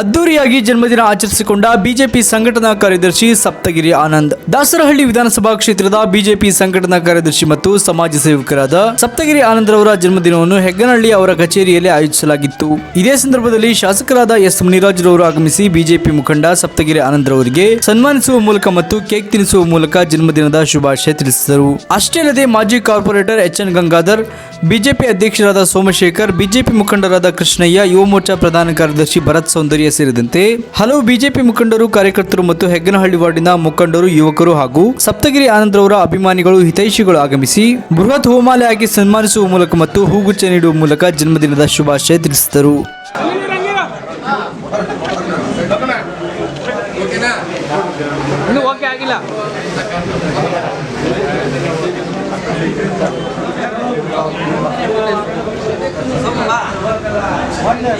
ಅದ್ದೂರಿಯಾಗಿ ಜನ್ಮದಿನ ಆಚರಿಸಿಕೊಂಡ ಬಿಜೆಪಿ ಸಂಘಟನಾ ಕಾರ್ಯದರ್ಶಿ ಸಪ್ತಗಿರಿ ಆನಂದ್. ದಾಸರಹಳ್ಳಿ ವಿಧಾನಸಭಾ ಕ್ಷೇತ್ರದ ಬಿಜೆಪಿ ಸಂಘಟನಾ ಕಾರ್ಯದರ್ಶಿ ಮತ್ತು ಸಮಾಜ ಸೇವಕರಾದ ಸಪ್ತಗಿರಿ ಆನಂದ್ ರವರ ಜನ್ಮದಿನವನ್ನು ಹೆಗ್ಗನಹಳ್ಳಿ ಅವರ ಕಚೇರಿಯಲ್ಲಿ ಆಯೋಜಿಸಲಾಗಿತ್ತು. ಇದೇ ಸಂದರ್ಭದಲ್ಲಿ ಶಾಸಕರಾದ ಎಸ್ ಮುನಿರಾಜ್ ರವರು ಆಗಮಿಸಿ ಬಿಜೆಪಿ ಮುಖಂಡ ಸಪ್ತಗಿರಿ ಆನಂದ್ ರವರಿಗೆ ಸನ್ಮಾನಿಸುವ ಮೂಲಕ ಮತ್ತು ಕೇಕ್ ತಿನ್ನಿಸುವ ಮೂಲಕ ಜನ್ಮದಿನದ ಶುಭಾಶಯ ತಿಳಿಸಿದರು. ಅಷ್ಟೇ ಅಲ್ಲದೆ ಮಾಜಿ corporator H N Gangadhar, BJP ಅಧ್ಯಕ್ಷರಾದ ಸೋಮಶೇಖರ್, ಬಿಜೆಪಿ ಮುಖಂಡರಾದ ಕೃಷ್ಣಯ್ಯ, ಯುವ ಮೋರ್ಚಾ ಪ್ರಧಾನ ಕಾರ್ಯದರ್ಶಿ ಭರತ್ ಸೌಂದರ್ಯ ಸೇರಿದಂತೆ ಹಲವು ಬಿಜೆಪಿ ಮುಖಂಡರು, ಕಾರ್ಯಕರ್ತರು ಮತ್ತು ಹೆಗ್ಗನಹಳ್ಳಿ ವಾರ್ಡಿನ ಮುಖಂಡರು, ಯುವಕರು ಹಾಗೂ ಸಪ್ತಗಿರಿ ಆನಂದ್ ರವರ ಅಭಿಮಾನಿಗಳು, ಹಿತೈಷಿಗಳು ಆಗಮಿಸಿ ಬೃಹತ್ ಹೋಮಾಲೆಯಾಗಿ ಸನ್ಮಾನಿಸುವ ಮೂಲಕ ಮತ್ತು ಹೂಗುಚ್ಚ ನೀಡುವ ಮೂಲಕ ಜನ್ಮದಿನದ ಶುಭಾಶಯ ತಿಳಿಸಿದರು. ಆಗಿಲ್ಲ. Gracias.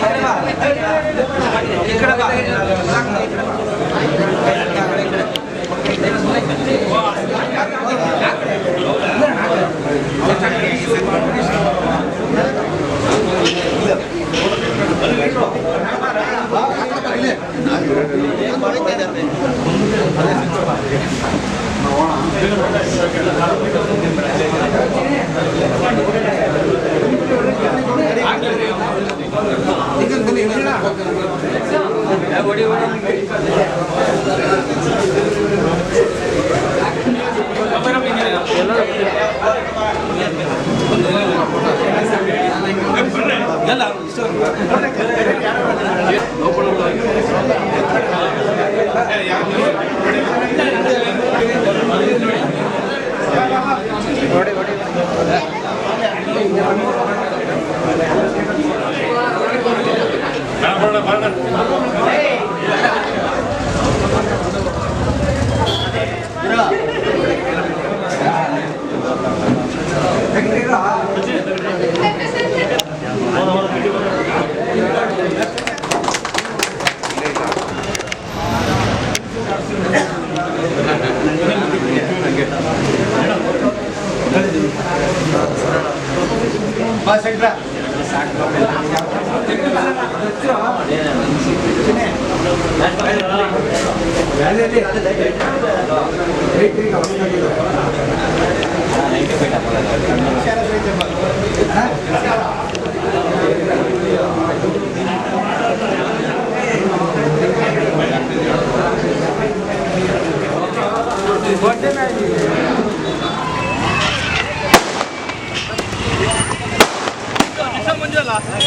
Bernard, Bernard. ಬಸ್ಟ್ರಾ What did I do? ಮುಂಜಾನೆ